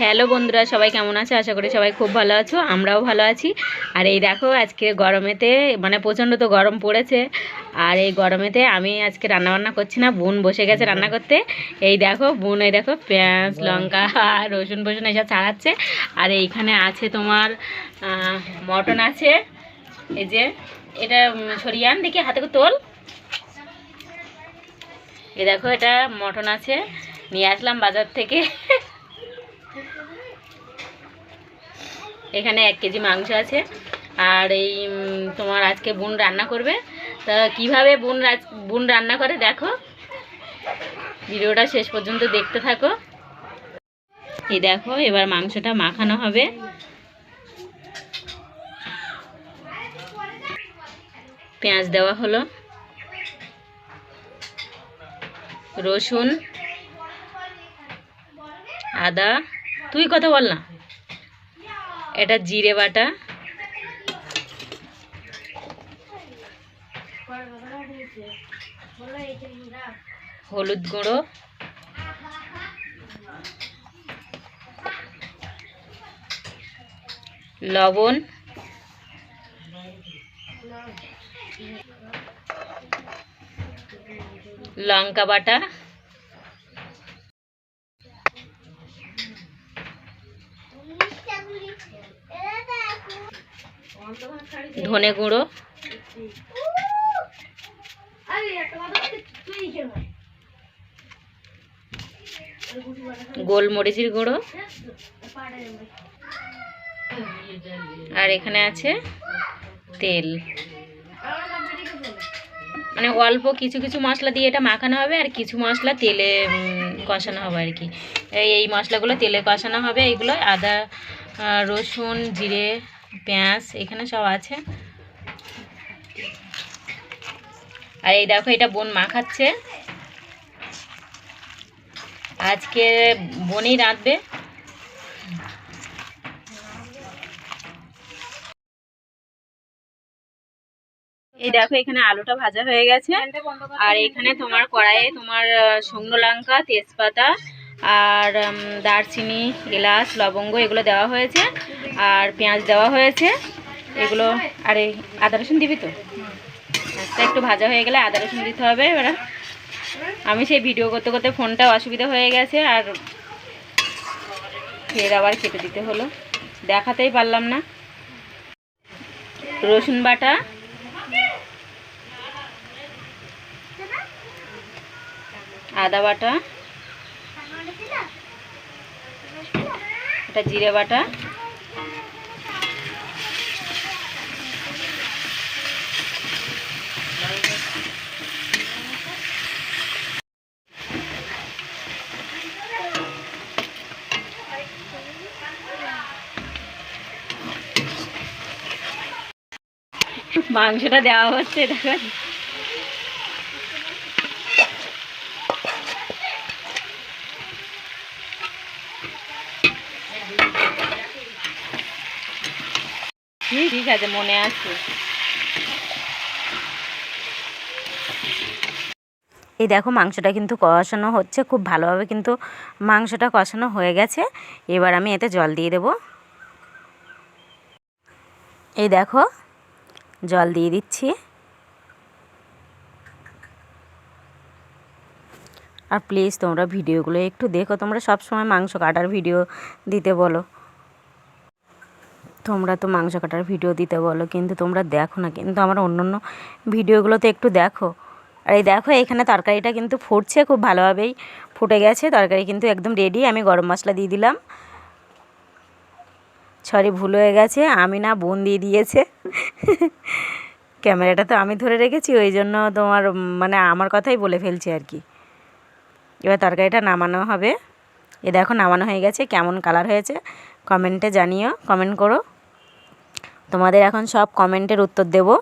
Hello বন্ধুরা, সবাই কেমন আছে? আশা করি সবাই খুব ভালো আছো, আমরাও ভালো আছি। আর এই দেখো, আজকে গরমেতে মানে প্রচণ্ড তো গরম পড়েছে, আর এই গরমেতে আমি আজকে রান্না বান্না করছি না, বোন বসে গেছে রান্না করতে। এই দেখো, বোন, এই দেখো, পেঁয়াজ, লঙ্কা, আর রসুন ফসুন এসব ছাড়াচ্ছে। আর এইখানে আছে তোমার মটন আছে, এই যে, এটা সরিয়ে আন দেখি, হাতে তোল। এই দেখো, এটা মটন আছে, নিয়ে আসলাম বাজার থেকে। এখানে এক কেজি মাংস আছে। আর এই তোমার আজকে বোন রান্না করবে। তা কীভাবে বোন বোন রান্না করে দেখো। ভিডিওটা শেষ পর্যন্ত দেখতে থাকো। এই দেখো, এবার মাংসটা মাখানো হবে। পেঁয়াজ দেওয়া হলো। রসুন, আদা। তুই কথা বল না। এটা জিরে বাটা। হলুদ গুঁড়ো। লবণ। লঙ্কা বাটা। ধনে গুঁড়ো। গোলমরিচের গুঁড়ো। আর এখানে আছে তেল। মানে অল্প কিছু কিছু মশলা দিয়ে এটা মাখানো হবে আর কিছু মশলা তেলে কষানো হবে আর কি। এই এই মশলাগুলো তেলে কষানো হবে। এইগুলো আদা রসুন, জিরে পেঁয়াজ এখানে সব আছে। আর এই দেখো, এটা বোন মাখাচ্ছে আজকে বোনই রাঁধবে। এই দেখো, এখানে আলুটা ভাজা হয়ে গেছে। আর এখানে তোমার কড়াইয়ে তোমার শুকনো লঙ্কা, তেজপাতা আর দারচিনি, এলাচ, লবঙ্গ এগুলো দেওয়া হয়েছে। আর পেঁয়াজ দেওয়া হয়েছে। এগুলো, আরে, আদা রসুন দিবি তো? আচ্ছা একটু ভাজা হয়ে গেলে আদা রসুন দিতে হবে এবার। আমি সেই ভিডিও করতে করতে ফোনটা অসুবিধা হয়ে গেছে আর ফের আবার কেটে দিতে হলো। দেখাতেই পারলাম না। রসুন বাটা। আদা বাটা। এটা জিরে বাটা। মাংসটা দেওয়া হচ্ছে দেখো। ঠিক আছে, মনে আছে। এই দেখো, মাংসটা কিন্তু কষানো হচ্ছে খুব ভালোভাবে, কিন্তু মাংসটা কষানো হয়ে গেছে। এবার আমি এতে জল দিয়ে দেব। এই দেখো, জল দিয়ে দিচ্ছি। আর প্লিজ তোমরা ভিডিওগুলো একটু দেখো, তোমরা সব সময় মাংস কাটার ভিডিও দিতে বলো। তোমরা তো মাংস কাটার ভিডিও দিতে বলো, কিন্তু তোমরা দেখো না, কিন্তু আমার অন্য অন্য ভিডিওগুলোতে একটু দেখো। আর এই দেখো, এখানে তরকারিটা কিন্তু ফুটছে খুব ভালোভাবেই, ফুটে গেছে, তরকারি কিন্তু একদম রেডি আমি গরম মশলা দিয়ে দিলাম। সরি ভুল হয়ে গেছে, আমি না বোন দিয়ে দিয়েছে। ক্যামেরাটা তো আমি ধরে রেখেছি, ওই জন্য তোমার মানে আমার কথাই বলে ফেলছি আর কি। এবার তরকারিটা নামানো হবে। এ দেখো, নামানো হয়ে গেছে, কেমন কালার হয়েছে কমেন্টে জানিও কমেন্ট করো। তোমাদের এখন সব কমেন্টের উত্তর দেবো।